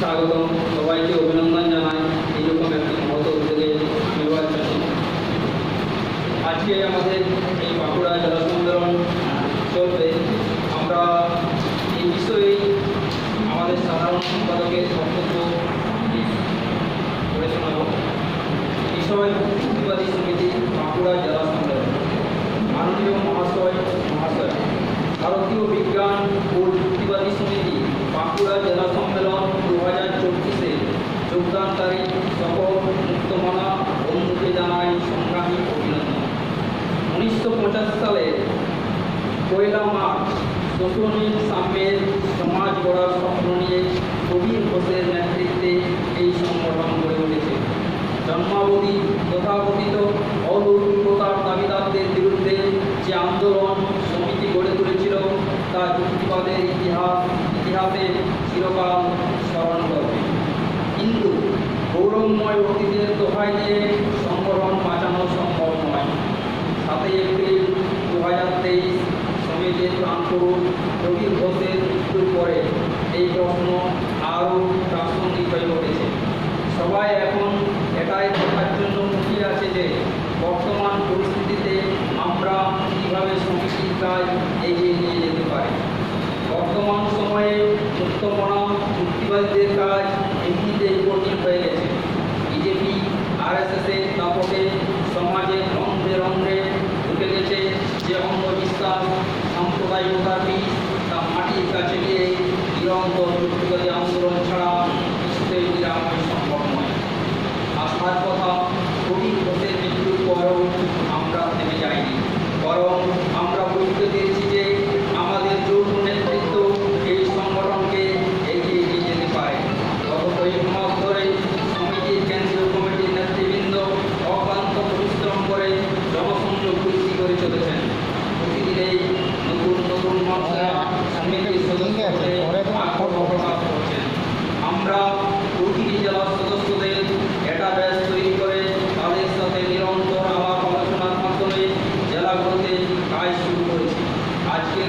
স্বাগতম। সবাইকে অভিনন্দন জানাই এইরকম একটি মহৎ উদ্যোগে নেওয়ার আজকে আমাদের এই বাঁকুড়া জেলা চলবে। আমরা এই বিষয়ে আমাদের সাধারণ সম্পাদকের বক্তব্য করে শোনাব বিষয় প্রতিবাদী সমিতি, বাঁকুড়া জেলা সম্মেলন। মহাশয় মহাশয়, ভারতীয় বিজ্ঞান ও যুক্তিবাদী সমিতি বাঁকুড়া জেলা সম্মেলন দু হাজার চব্বিশে যোগদানকারী সকল মুক্তমনা বন্ধুকে জানাই সংগ্রামী অভিনন্দন উনিশশো পঞ্চাশ সালে পয়লা মার্চ শোষণীয় সাম্যের সমাজ গড়ার স্বপ্ন নিয়ে কবির ঘোষের নেতৃত্বে এই সংগঠন গড়ে উঠেছে। জন্মাবধি তথাকথিত অলৌকিকতার দাবিদারদের বিরুদ্ধে যে আন্দোলন সমিতি গড়ে তুলেছিল, তা যুক্তিবাদের ইতিহাস ইতিহাসে চিরকাল স্মরণ করবে কিন্তু গৌরবময় অতীতের দোহাই দিয়ে সংগঠন বাঁচানো সম্ভব হাজার তেইশ সমিতির প্রাণপুরুষ রবীর ঘোষের মৃত্যুর পরে এই প্রশ্ন আরও প্রাসঙ্গিক হয়ে উঠেছে। সবাই এখন এটাই দেখার জন্য মুখিয়ে আছে যে, বর্তমান পরিস্থিতিতে আমরা কীভাবে সমিতির কাজ এগিয়ে নিয়ে যেতে পারি। বর্তমান সময়ে মুক্তমনা বীজ তা মাটির কাছে গিয়ে নিরন্তর আন্দোলন ছাড়া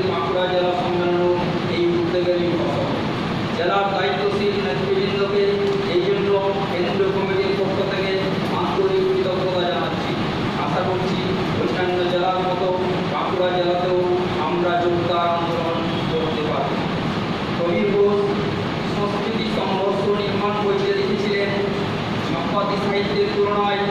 বাঁকুড়া জেলা এই জেলার দায়িত্বশীল এই জন্য কেন্দ্রীয় কমিটির পক্ষ থেকে জানাচ্ছি। আশা করছি জেলার মতো বাঁকুড়া জেলাতেও আমরা আন্দোলন করতে সংস্কৃতি সংঘর্ষ নির্মাণ বইতে লিখেছিলেন সম্পাদি সাহিত্যের তুলনায়